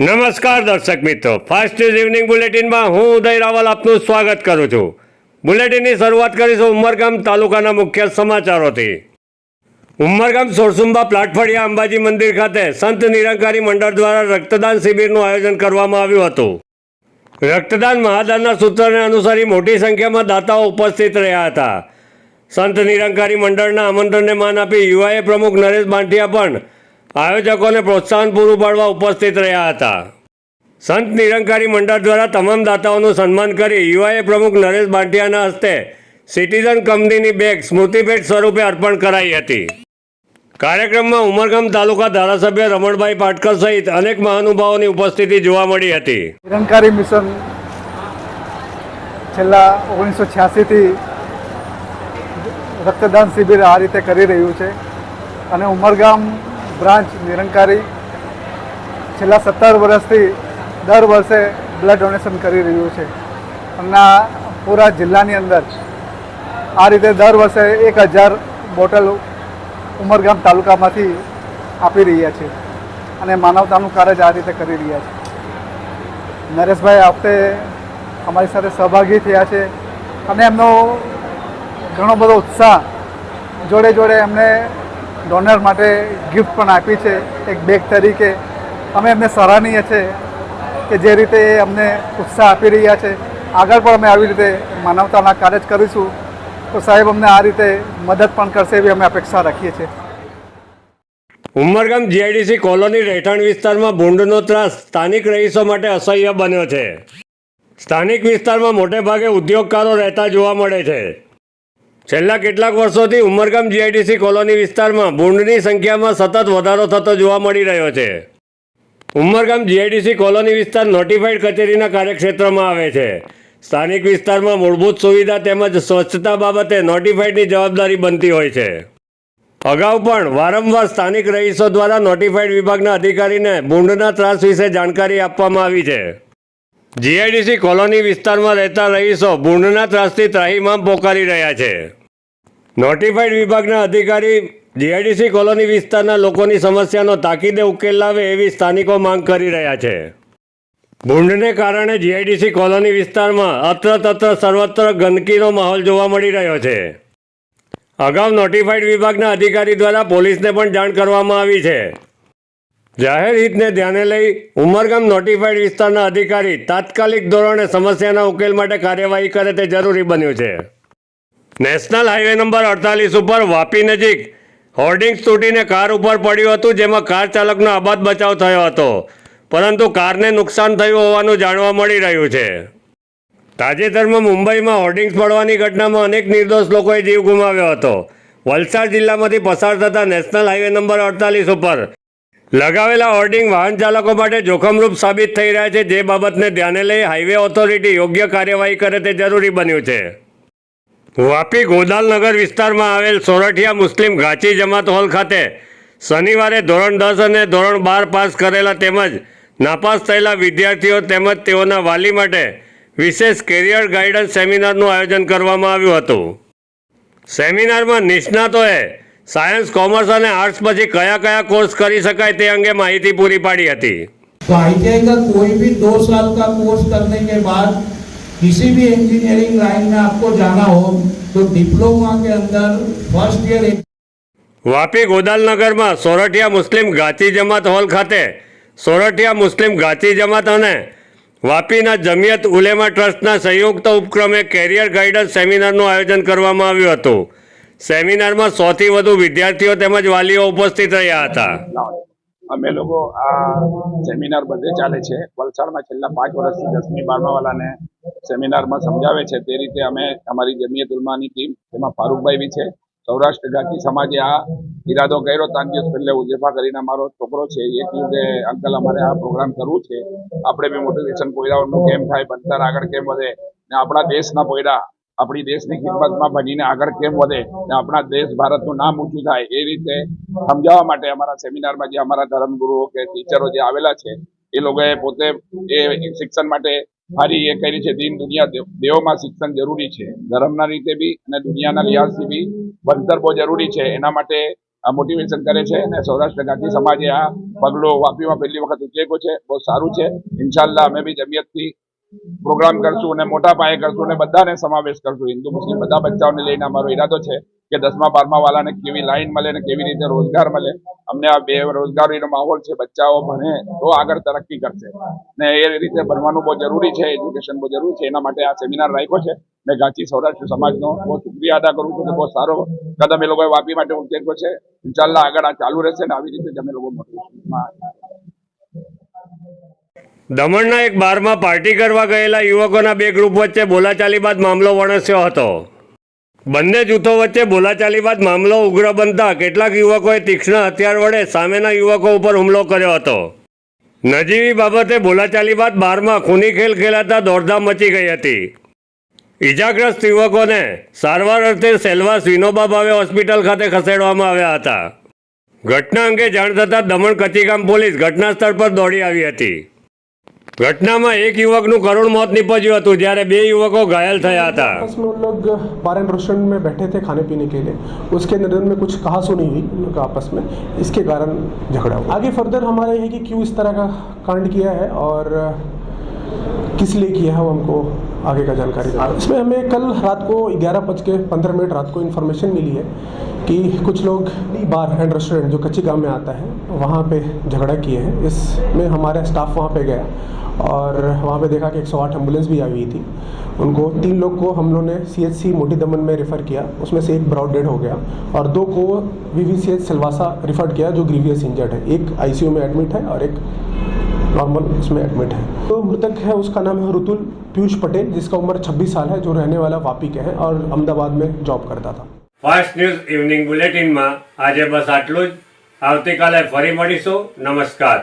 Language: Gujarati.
નમસ્કાર દર્શક મિત્રો. ફાસ્ટ ન્યૂઝ ઇવનિંગ બુલેટિનમાં હું ઉદય રાવલ આપનું સ્વાગત કરું છું. બુલેટિનની શરૂઆત કરીશું ઉમરગામ તાલુકાના મુખ્ય સમાચારોથી. ઉમરગામ સોરસુંબા પ્લાટફળિયા અંબાજી મંદિર ખાતે સંત નિરંકારી મંડળ દ્વારા રક્તદાન શિબિરનું આયોજન કરવામાં આવ્યું હતું. રક્તદાન મહાદાનના સૂત્રને અનુસરી મોટી સંખ્યામાં દાતાઓ ઉપસ્થિત રહ્યા હતા. સંત નિરંકારી મંડળના આમંત્રણને માન આપી યુવાએ પ્રમુખ નરેશ બાંઠિયા પણ આયોજકોને પ્રોત્સાહન પૂરું પાડવા ઉપસ્થિત રહ્યા હતા. સંત નિરંકારી મંડળ દ્વારા તમામ દાતાઓનું સન્માન કરી યુવાએ પ્રમુખ નરેશ બાંટિયાના હસ્તે સિટીઝન કંપનીની બેગ સ્મૃતિભેટ સ્વરૂપે અર્પણ કરાઈ હતી. કાર્યક્રમમાં ઉમરગામ તાલુકા ધારાસભ્ય રમણભાઈ પાટકર સહિત અનેક મહાનુભાવોની ઉપસ્થિતિ જોવા મળી હતી. નિરંકારી મિશન છેલ્લા ઓગણીસો છ્યાસીથી રક્તદાન શિબિર આ રીતે કરી રહ્યું છે. અને ઉમરગામ બ્રાન્ચ નિરંકારી છેલ્લા સત્તર વર્ષથી દર વર્ષે બ્લડ ડોનેશન કરી રહ્યું છે. અને પૂરા જિલ્લાની અંદર આ રીતે દર વર્ષે એક હજાર બોટલ ઉમરગામ તાલુકામાંથી આપી રહ્યા છે અને માનવતાનું કાર્ય આ રીતે કરી રહ્યા છે. નરેશભાઈ, આપતે અમારી સાથે સહભાગી થયા છે અને એમનો ઘણો બધો ઉત્સાહ જોડે જોડે એમને ડોનર માટે ગિફ્ટ પણ આપી છે, એક બેગ તરીકે. અમે એમને સરાહનીય છે કે જે રીતે એ અમને ઉત્સાહ આપી રહ્યા છે. આગળ પણ અમે આવી રીતે માનવતાના કાર્ય જ કરીશું. તો સાહેબ, અમને આ રીતે મદદ પણ કરશે એવી અમે અપેક્ષા રાખીએ છીએ. ઉમરગામ જીઆઈડીસી કોલોની રહેઠાણ વિસ્તારમાં ભૂંડનો ત્રાસ સ્થાનિક રહીશો માટે અસહ્ય બન્યો છે. સ્થાનિક વિસ્તારમાં મોટે ભાગે ઉદ્યોગકારો રહેતા જોવા મળે છે. છેલ્લા કેટલાક વર્ષોથી ઉમરગામ જીઆઈડીસી કોલોની વિસ્તારમાં ભૂંડની સંખ્યામાં સતત વધારો થતો જોવા મળી રહ્યો છે. ઉમરગામ જીઆઈડીસી કોલોની વિસ્તાર નોટિફાઈડ કચેરીના કાર્યક્ષેત્રમાં આવે છે. સ્થાનિક વિસ્તારમાં મૂળભૂત સુવિધા તેમજ સ્વચ્છતા બાબતે નોટિફાઈડની જવાબદારી બનતી હોય છે. અગાઉ પણ વારંવાર સ્થાનિક રહીશો દ્વારા નોટિફાઈડ વિભાગના અધિકારીને ભૂંડના ત્રાસ વિશે જાણકારી આપવામાં આવી છે. જીઆઈડીસી કોલોની વિસ્તારમાં રહેતા રહીશો ભૂંડના ત્રાસથી ત્રાહીમામ પોકારી રહ્યા છે. નોટિફાઈડ વિભાગના અધિકારી જીઆઈડીસી કોલોની વિસ્તારના લોકોની સમસ્યાનો તાકીદે ઉકેલ લાવે એવી સ્થાનિકો માંગ કરી રહ્યા છે. ભૂંડને કારણે જીઆઈડીસી કોલોની વિસ્તારમાં અત્ર સર્વત્ર ગંદકીનો માહોલ જોવા મળી રહ્યો છે. અગાઉ નોટિફાઈડ વિભાગના અધિકારી દ્વારા પોલીસને પણ જાણ કરવામાં આવી છે. જાહેર હિતને ધ્યાને લઈ ઉમરગામ નોટિફાઈડ વિસ્તારના અધિકારી તાત્કાલિક ધોરણે સમસ્યાના ઉકેલ માટે કાર્યવાહી કરે તે જરૂરી બન્યું છે. નેશનલ હાઈવે નંબર અડતાલીસ ઉપર વાપી નજીક હોર્ડિંગ્સ તૂટીને કાર ઉપર પડ્યું હતું, જેમાં કાર ચાલકનો આબાદ બચાવ થયો હતો. પરંતુ કારને નુકસાન થયું હોવાનું જાણવા મળી રહ્યું છે. તાજેતરમાં મુંબઈમાં હોર્ડિંગ્સ પડવાની ઘટનામાં અનેક નિર્દોષ લોકોએ જીવ ગુમાવ્યો હતો. વલસાડ જિલ્લામાંથી પસાર થતા નેશનલ હાઈવે નંબર અડતાલીસ ઉપર લગાવેલા હોર્ડિંગ વાહન ચાલકો માટે જોખમરૂપ સાબિત થઈ રહ્યા છે, જે બાબતને ધ્યાને લઈ હાઈવે ઓથોરિટી યોગ્ય કાર્યવાહી કરે તે જરૂરી બન્યું છે. વાપી ગોદાલનગર વિસ્તારમાં આવેલ સોરઠિયા મુસ્લિમ ઘાચી જમાત હોલ ખાતે શનિવારે ધોરણ દસ અને ધોરણ બાર પાસ કરેલા તેમજ નાપાસ થયેલા વિદ્યાર્થીઓ તેમજ તેઓના વાલી માટે વિશેષ કેરિયર ગાઈડન્સ સેમિનારનું આયોજન કરવામાં આવ્યું હતું. સેમિનારમાં નિષ્ણાતોએ સાયન્સ, કોમર્સ અને આર્ટ્સ પછી કયા કયા કોર્સ કરી શકાય તે અંગે માહિતી પૂરી પાડી હતી. કોઈ ભી દો સાલ કા કોર્સ કરને કે બાદ किसी भी इंजीनियरिंग लाइन में आपको जाना हो तो डिप्लोमा के अंदर फर्स्ट ईयर વાપી ગોદાલનગરમાં સોરઠિયા મુસ્લિમ ગાચી જમાત હોલ ખાતે સોરઠિયા મુસ્લિમ ગાચી જમાત અને વાપીના જમિયત ઉલેમા ટ્રસ્ટના સંયુક્ત ઉપક્રમે કેરિયર ગાઈડન્સ સેમિનારનું આયોજન કરવામાં આવ્યું હતું સેમિનારમાં સોથી વધુ વિદ્યાર્થીઓ તેમજ વાલીઓ ઉપસ્થિત રહ્યા હતા અમે લોકો આ સેમિનાર બધે ચાલે છે. વલસાડમાં છેલ્લા પાંચ વર્ષથી દસમી, બારમા વાળાને સેમિનારમાં સમજાવે છે. તે રીતે અમે અમારી જમિયત ઉલમાની ટીમ એમાં ફારૂકભાઈ બી છે, સૌરાષ્ટ્ર ગાંધી સમાજે આ ઈરાદો કર્યો. ત્રણ દિવસ પહેલે ઉજેફા કરીને અમારો છોકરો છે. એ કહ્યું કે અંકલ અમારે આ પ્રોગ્રામ કરવું છે. આપણે બી મોટિવેશન પોયરાઓનું કેમ થાય ભણતર આગળ કેમ વધે ને આપણા દેશના પોયરા આપણી દેશની ખિદમતમાં ભણીને આગળ કેમ વધે ને આપણા દેશ ભારતનું નામ ઊંચું થાય એ રીતે સમજાવવા માટે અમારા સેમિનારમાં જે અમારા ધર્મગુરુઓ કે ટીચરો જે આવેલા છે, એ લોકોએ પોતે એ શિક્ષણ માટે સારી એ કરી છે. દીન દુનિયા દેવોમાં શિક્ષણ જરૂરી છે. ધર્મના રીતે બી અને દુનિયાના લિહાજથી બી ભણતર બહુ જરૂરી છે. એના માટે આ મોટિવેશન કરે છે અને સૌરાષ્ટ્ર ગાંધી સમાજે આ પગલો વાપીમાં પહેલી વખત ઉચેકો છે. બહુ સારું છે. ઇન્શાલ્લાહ અમે બી જમિયતથી પ્રોગ્રામ કરશું અને મોટા પાયે કરશું અને બધાને સમાવેશ કરશું. હિન્દુ, મુસ્લિમ બધા બચ્ચાઓને લઈને અમારો ઈરાદો છે કે દસમા, બારમા વાળાને કેવી લાઈન મળે અને કેવી રીતે રોજગાર મળે. અમને આ બે રોજગારીનો માહોલ છે, બચ્ચાઓ ભણે તો આગળ તરક્કી કરશે. ને એ રીતે ભણવાનું બહુ જરૂરી છે, એજ્યુકેશન બહુ જરૂરી છે. એના માટે આ સેમિનાર રાખ્યો છે. મેં ગાંચી સૌરાષ્ટ્ર સમાજનો બહુ શુક્રિયા અદા કરું છું કે બહુ સારો કદમ એ લોકોએ વાપી માટે ઉચેક્યો છે. ઇન્શાલ્લાહ આગળ આ ચાલુ રહેશે ને આવી રીતે જ અમે લોકો મોટું દમણના એક બારમાં પાર્ટી કરવા ગયેલા યુવકોના બે ગ્રુપ વચ્ચે બોલાચાલી બાદ મામલો વણસ્યો હતો. બંને જૂથો વચ્ચે બોલાચાલી બાદ મામલો ઉગ્ર બનતા કેટલાક યુવકોએ તીક્ષ્ણ હથિયાર વડે સામેના યુવકો ઉપર હુમલો કર્યો હતો. નજીવી બાબતે બોલાચાલી બાદ બારમાં ખૂની ખેલ ખેલાતા દોડધામ મચી ગઈ હતી. ઈજાગ્રસ્ત યુવકોને સારવાર અર્થે સેલવાસ વિનોબા ભાવે હોસ્પિટલ ખાતે ખસેડવામાં આવ્યા હતા. ઘટના અંગે જાણ થતાં દમણ કચીગામ પોલીસ ઘટના સ્થળ પર દોડી આવી હતી. ઘટનામાં એક યુવકનું કરુણ મોત નીપજ્યું હતું જ્યારે બે યુવકો ઘાયલ થયા હતા आपस में उन लोग बार एंड रेस्टोरेंट में बैठे थे खाने पीने के लिए उसके अंदर में कुछ कहा सुनी हुई उन लोग का आपस में इसके कारण झगड़ा हुआ आगे फर्दर हमारा ये है कि क्यों इस तरह का कांड किया है और किस लिए किया है वो हमको आगे का जानकारी इसमें हमें कल रात को ग्यारह बज के पंद्रह मिनट रात को इन्फॉर्मेशन मिली है कि कुछ लोग बार एंड रेस्टोरेंट जो कच्ची गाँव में आता है, वहाँ पे झगड़ा किए हैं। इसमें हमारा स्टाफ वहाँ पे गया और वहाँ पे देखा कि 108 एंबुलेंस भी आई हुई थी। उनको तीन लोग को हम लोग ने सी एच सी मोटी दमन में रेफ़र किया। उसमें से एक ब्रॉड डेड हो गया और दो को V V C H Silvassa refer किया, जो ग्रीवियस इंजर्ड है। एक आईसीयू में एडमिट है और एक नॉर्मल इसमें एडमिट है तो मृतक है उसका नाम है ऋतुल पीयूष पटेल जिसका उम्र 26 साल है जो रहने वाला वापी के हैं और अहमदाबाद में जॉब करता था ફાસ્ટ ન્યૂઝ ઇવનિંગ બુલેટિનમાં આજે બસ આટલું જ આવતીકાલે ફરી મળીશું નમસ્કાર